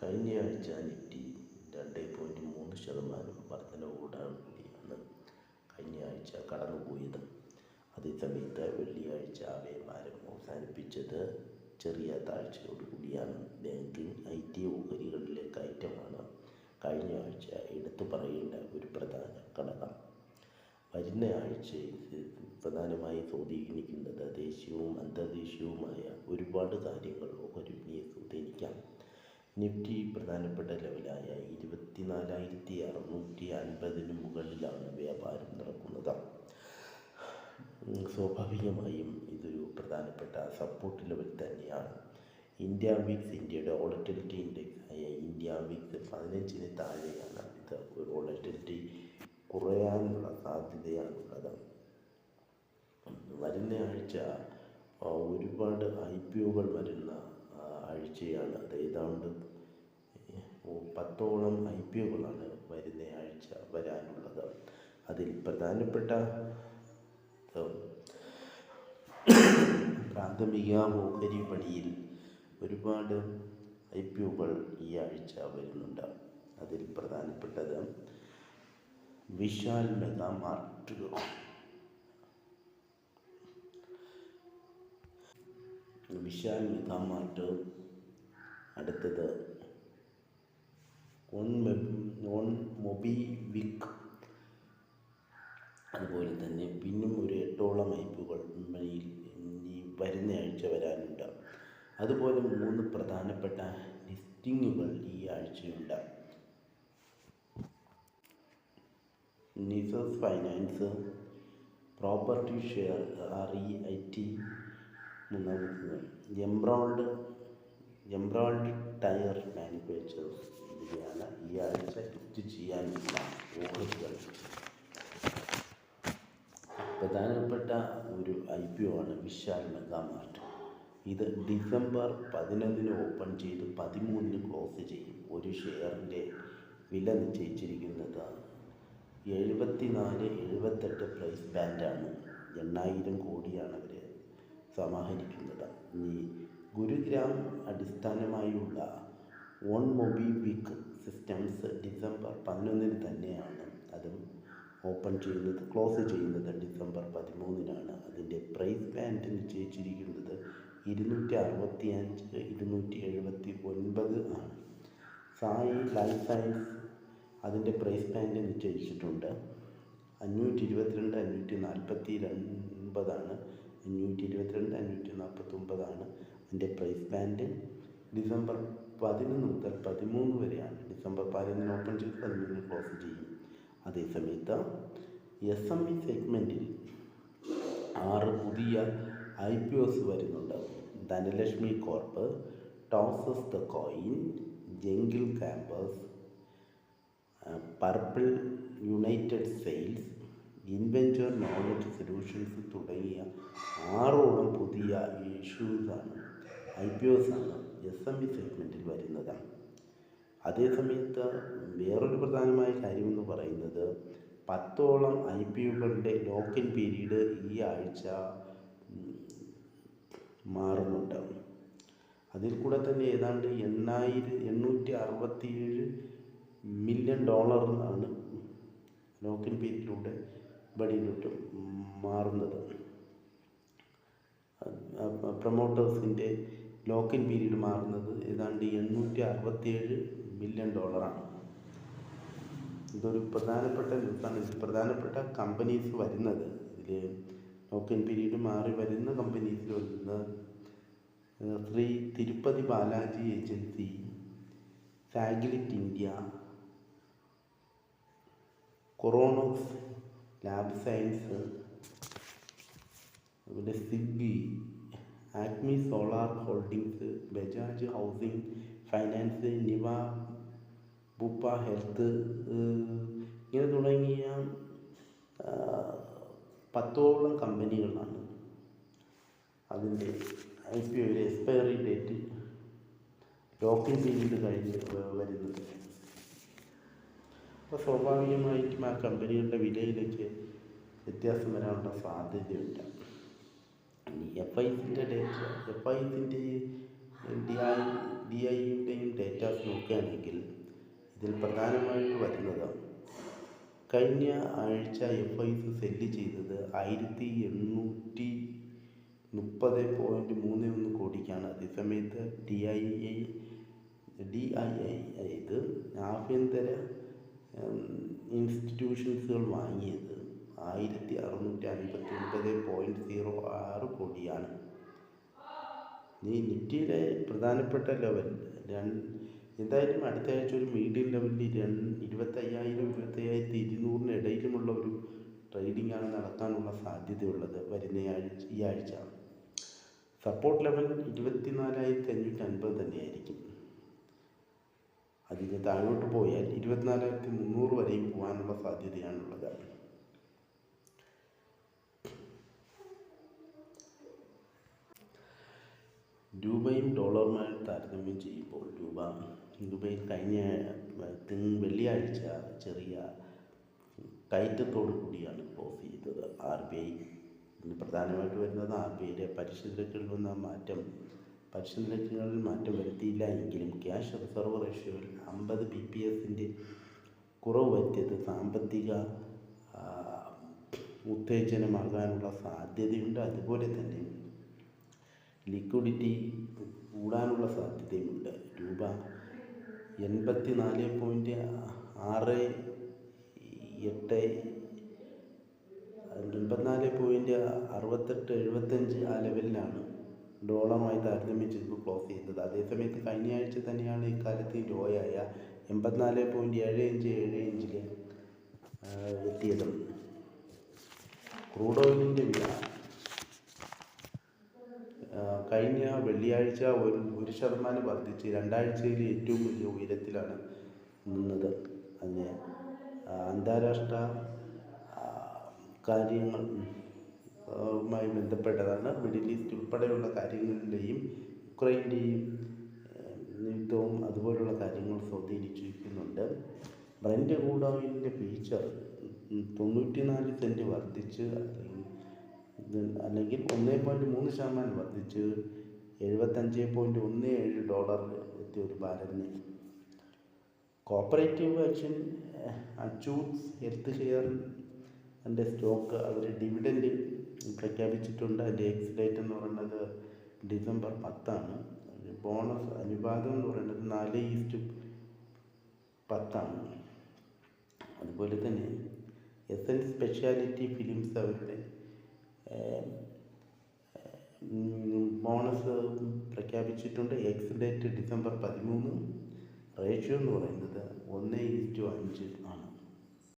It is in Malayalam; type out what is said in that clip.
കഴിഞ്ഞയാഴ്ച നിഫ്റ്റി രണ്ട് പോയിന്റ് മൂന്ന് ശതമാനം വർധനവോടുകൂടിയാണ് കഴിഞ്ഞയാഴ്ച കടന്നുപോയത്. അതേസമയത്ത് വെള്ളിയാഴ്ച വ്യാപാരം അവസാനിപ്പിച്ചത് ചെറിയ താഴ്ചയോടുകൂടിയാണ് ബാങ്കിങ് ഐ ടി ഓഹരികളിലെ കയറ്റമാണ് കഴിഞ്ഞ ആഴ്ച എടുത്തു പറയേണ്ട ഒരു പ്രധാന ഘടകം. വരുന്ന ആഴ്ചയിൽ പ്രധാനമായി സ്വാധീനിക്കുന്നത് ദേശീയവും അന്തർദേശീയവുമായ ഒരുപാട് കാര്യങ്ങൾ ഓഹരി സ്വാധീനിക്കാം. നിഫ്റ്റി പ്രധാനപ്പെട്ട ലെവലായ ഇരുപത്തി നാലായിരത്തി അറുന്നൂറ്റി അൻപതിന് മുകളിലാണ് വ്യാപാരം നടക്കുന്നത്. സ്വാഭാവികമായും ഇതൊരു പ്രധാനപ്പെട്ട സപ്പോർട്ട് ലെവൽ തന്നെയാണ്. ഇന്ത്യ വിക്സ് ഇന്ത്യയുടെ വോളറ്റിലിറ്റി ഇൻഡെക്സ് ആയ ഇന്ത്യ വിക്സ് പതിനഞ്ചിന് താഴെയാണ്. ഇത് വോളറ്റിലിറ്റി കുറയാനുള്ള സാധ്യതയാണുള്ളത്. വരുന്ന ആഴ്ച ഒരുപാട് ഐ പി ഒകൾ വരുന്ന ആഴ്ചയാണ്. അത് ഏതാണ്ട് പത്തോളം ഐ പി ഒകളാണ് വരുന്ന ആഴ്ച വരാനുള്ളത്. അതിൽ പ്രധാനപ്പെട്ട പ്രാഥമിക ഓഹരി വിപണിയിൽ ഒരുപാട് ഐ പി ഒകൾ ഈ ആഴ്ച വരുന്നുണ്ട്. അതിൽ പ്രധാനപ്പെട്ടത് വിശാൽ മെഗാ മാർട്ടുകൾ. വിശാൽ മെഗാ മാർട്ട് അടുത്തത് ഓൺ ഓൺ മൊബി വിക്ക് അതുപോലെ തന്നെ പിന്നും ഒരു എട്ടോളം ഐപ്പുകൾ വിപണിയിൽ ഈ വരുന്ന ആഴ്ച വരാനുണ്ട്. അതുപോലെ മൂന്ന് പ്രധാനപ്പെട്ട ലിസ്റ്റിങ്ങുകൾ ഈ ആഴ്ചയുണ്ട്. Nisus finance property share R E I T മൂന്നാമത്തത് എംബ്രോൾഡ് എംബ്രോൾഡ് ടയർ മാനുഫാക്ചേഴ്സ് ഇവയാണ് ഈ ആഴ്ച ലിസ്റ്റ് ചെയ്യാനുള്ള ഓഹരികൾ. പ്രധാനപ്പെട്ട ഒരു ഐ പി ഒ ആണ് വിശാൽ മെഗാമാർട്ട്. ഇത് ഡിസംബർ പതിനൊന്നിന് ഓപ്പൺ ചെയ്ത് പതിമൂന്നിന് ക്ലോസ് ചെയ്യും. ഒരു ഷെയറിന്റെ വില നിശ്ചയിച്ചിരിക്കുന്നത് എഴുപത്തി നാല് എഴുപത്തെട്ട് പ്രൈസ് ബാൻഡാണ്. എണ്ണായിരം കോടിയാണ് അവർ സമാഹരിക്കുന്നത്. ഇനി ഗുരുഗ്രാം അടിസ്ഥാനമായുള്ള One MobiKwik Systems December പതിനൊന്നിന് തന്നെയാണ്. അതും ഓപ്പൺ ചെയ്യുന്നത് ക്ലോസ് ചെയ്യുന്നത് ഡിസംബർ പതിമൂന്നിനാണ്. അതിന്റെ പ്രൈസ് ബാൻഡ് നിശ്ചയിച്ചിരിക്കുന്നത് ഇരുന്നൂറ്റി അറുപത്തി അഞ്ച് ഇരുന്നൂറ്റി എഴുപത്തി ഒൻപത് ആണ്. സായി ലൈഫ് സയൻസ് അതിന്റെ പ്രൈസ് ബാൻഡ് നിശ്ചയിച്ചിട്ടുണ്ട്. അഞ്ഞൂറ്റി ഇരുപത്തിരണ്ട് അഞ്ഞൂറ്റി നാൽപ്പത്തി ഒൻപതാണ് അഞ്ഞൂറ്റി ഇരുപത്തിരണ്ട് അഞ്ഞൂറ്റി നാൽപ്പത്തൊമ്പതാണ് അതിന്റെ പ്രൈസ് ബാൻഡ് ഡിസംബർ പതിനൊന്ന് മുതൽ പതിമൂന്ന് വരെയാണ്. ഡിസംബർ പതിനൊന്നിന് ഓപ്പൺ ചെയ്ത് പതിമൂന്നിന് ക്ലോസ് ചെയ്യും. അതേസമയത്ത് എസ് എം ഇ സെഗ്മെന്റിൽ ആറ് പുതിയ ഐ പി ഒസ് വരുന്നുണ്ട്. Dhanalakshmi corp toss the coin jungle camps purple united sales Inventurus knowledge solutions തുടങ്ങിയ ആറോളം പുതിയ ഇഷ്യൂസാണ് ഐ പി ഒസ് ആണ് എസ് എം ഇ സെഗ്മെന്റിൽ വരുന്നത്. അതേസമയത്ത് വേറൊരു പ്രധാനമായ കാര്യമെന്ന് പറയുന്നത് പത്തോളം ഐ പി ഒകളുടെ ലോക്കിൻ പീരീഡ് ഈ ആഴ്ച മാറുന്നുണ്ട്. അതിൽ കൂടെ തന്നെ ഏതാണ്ട് എണ്ണായിരം എണ്ണൂറ്റി അറുപത്തിയേഴ് മില്യൺ ഡോളർ ആണ് ലോക്കിൻ പീരീഡിലൂടെ വെളിയിലോട്ട് മാറുന്നത്. പ്രൊമോട്ടേഴ്സിന്റെ ലോക്കിൻ പീരീഡ് മാറുന്നത് ഏതാണ്ട് എണ്ണൂറ്റി അറുപത്തിയേഴ് മില്യൺ ഡോളറാണ്. ഇതൊരു പ്രധാനപ്പെട്ട ന്യൂസാണ്. പ്രധാനപ്പെട്ട കമ്പനീസ് വരുന്നത്. ഇതിൽ ലോക്കിൻ പീരീഡ് മാറി വരുന്ന കമ്പനീസിൽ വരുന്നത് Shri Tirupati Balaji agency Sagility India Cronox lab science അതുപോലെ Sibi Acme solar holdings Bajaj housing finance Niva Bupa health ഇങ്ങനെ തുടങ്ങിയ പത്തോളം കമ്പനികളാണ്. അതിന്റെ ഐ പി ഒയുടെ expiry date lock in period കഴിഞ്ഞ് വരുന്നത്. അപ്പോൾ സ്വാഭാവികമായിട്ടും ആ കമ്പനികളുടെ വിലയിലേക്ക് വ്യത്യാസം വരാനുള്ള സാധ്യതയുണ്ട്. എഫ് ഐസിന്റെ ഡേറ്റ എഫ് ഐസിന്റെ ഡി ഐ ഡി ഐയുടെയും ഡേറ്റാസ് നോക്കുകയാണെങ്കിൽ ഇതിൽ പ്രധാനമായിട്ട് വരുന്നത് കഴിഞ്ഞ ആഴ്ച എഫ് ഐ സി സെല്ല് ചെയ്തത് ആയിരത്തി എണ്ണൂറ്റി മുപ്പത് പോയിന്റ് മൂന്ന് ഒന്ന് കോടിക്കാണ്. അതേസമയത്ത് D I I D I I ഇത് ആഭ്യന്തര ഇൻസ്റ്റിറ്റ്യൂഷൻസുകൾ വാങ്ങിയത് ആയിരത്തി അറുന്നൂറ്റി അൻപത്തി ഒൻപത് പോയിന്റ് സീറോ ആറ് കോടിയാണ്. ഈ നിഫ്റ്റിയിലെ പ്രധാനപ്പെട്ട ലെവൽ എന്തായാലും അടുത്ത ആഴ്ച ഒരു മീഡിയം ലെവലിൽ ഇരുപത്തയ്യായിരം ഇരുപത്തയ്യായിരത്തി ഇരുന്നൂറിന് ഇടയിലുമുള്ള ഒരു ട്രേഡിംഗ് ആണ് നടത്താനുള്ള സാധ്യതയുള്ളത് വരുന്ന ആഴ്ച ഈ ആഴ്ച. സപ്പോർട്ട് ലെവൽ ഇരുപത്തിനാലായിരത്തി അഞ്ഞൂറ്റി അൻപത് തന്നെയായിരിക്കും അതിന് താഴോട്ട് പോയാൽ ഇരുപത്തിനാലായിരത്തി മുന്നൂറ് വരെയും പോകാനുള്ള സാധ്യതയാണുള്ളത്. രൂപയും ഡോളറുമായി താരതമ്യം ചെയ്യുമ്പോൾ രൂപ രൂപയിൽ കഴിഞ്ഞ തിങ് വെള്ളിയാഴ്ച ചെറിയ കയറ്റത്തോടു കൂടിയാണ് ക്ലോസ് ചെയ്തത്. ആർ ബി ഐ പ്രധാനമായിട്ട് വരുന്നത് ആർ ബി ഐയുടെ പലിശ നിരക്കിൽ വന്ന മാറ്റം പലിശ നിരക്കുകളിൽ മാറ്റം വരുത്തിയില്ല എങ്കിലും ക്യാഷ് റിസർവ് റേഷ്യോയിൽ അമ്പത് ബി പി എസിന്റെ കുറവ് വരുത്തിയത് സാമ്പത്തിക ഉത്തേജനമാകാനുള്ള സാധ്യതയുണ്ട്. അതുപോലെ തന്നെ ലിക്വിഡിറ്റി കൂടാനുള്ള സാധ്യതയുമുണ്ട്. രൂപ എൺപത്തി നാല് പോയിന്റ് ആറ് എട്ട് എൺപത്തിനാല് പോയിന്റ് അറുപത്തെട്ട് എഴുപത്തഞ്ച് ആ ലെവലിലാണ്. ഡോളറുമായി താരതമ്യം ചെയ്ത് ക്ലോസ് ചെയ്തത് അതേസമയത്ത് കഴിഞ്ഞ ആഴ്ച തന്നെയാണ് ഇക്കാലത്ത് ലോയായ എൺപത്തിനാല് പോയിന്റ് ഏഴ് അഞ്ച് ഏഴ് അഞ്ചിൽ എത്തിയത്. ക്രൂഡ് ഓയിലിന്റെ വില കഴിഞ്ഞ വെള്ളിയാഴ്ച ഒരു ഒരു ശതമാനം വർദ്ധിച്ച് രണ്ടാഴ്ചയിൽ ഏറ്റവും വലിയ ഉയരത്തിലാണ് നിന്നത്. അതിന് അന്താരാഷ്ട്ര കാര്യങ്ങൾ മായി ബന്ധപ്പെട്ടതാണ്. മിഡിൽ ഈസ്റ്റ് ഉൾപ്പെടെയുള്ള കാര്യങ്ങളിലെയും യുക്രൈന്റെയും യുദ്ധവും അതുപോലുള്ള കാര്യങ്ങൾ സ്വാധീനിച്ചിരിക്കുന്നുണ്ട്. ബ്രൻഡ് ക്രൂഡ് ഓയിലിന്റെ ഫീച്ചർ തൊണ്ണൂറ്റി നാല് സെന്റ് വർദ്ധിച്ച് അല്ലെങ്കിൽ ഒന്നേ പോയിന്റ് മൂന്ന് ശതമാനം വർദ്ധിച്ച് എഴുപത്തഞ്ച് പോയിന്റ് ഒന്ന് ഏഴ് ഡോളർ എത്തിയ ഒരു ബാരലിന് കോപ്പറേറ്റീവ് ആക്ഷൻ അച്ചൂസ് ഹെൽത്ത് കെയർ എന്റെ സ്റ്റോക്ക് അവർ ഡിവിഡൻഡ് പ്രഖ്യാപിച്ചിട്ടുണ്ട്. അതിന്റെ എക്സ് ഡേറ്റ് എന്ന് പറയുന്നത് ഡിസംബർ പത്താണ്. ബോണസ് അനുപാതം എന്ന് പറയുന്നത് നാല് ഈസ്റ്റ് പത്താണ്. അതുപോലെ തന്നെ എസ് എൻ സ്പെഷ്യാലിറ്റി ഫിലിംസ് അവരുടെ ബോണസ് പ്രഖ്യാപിച്ചിട്ടുണ്ട്. എക്സ് ഡേറ്റ് ഡിസംബർ പതിമൂന്ന്. റേഷ്യോ എന്ന് പറയുന്നത് ഒന്ന് ഈസ്റ്റു അഞ്ച്.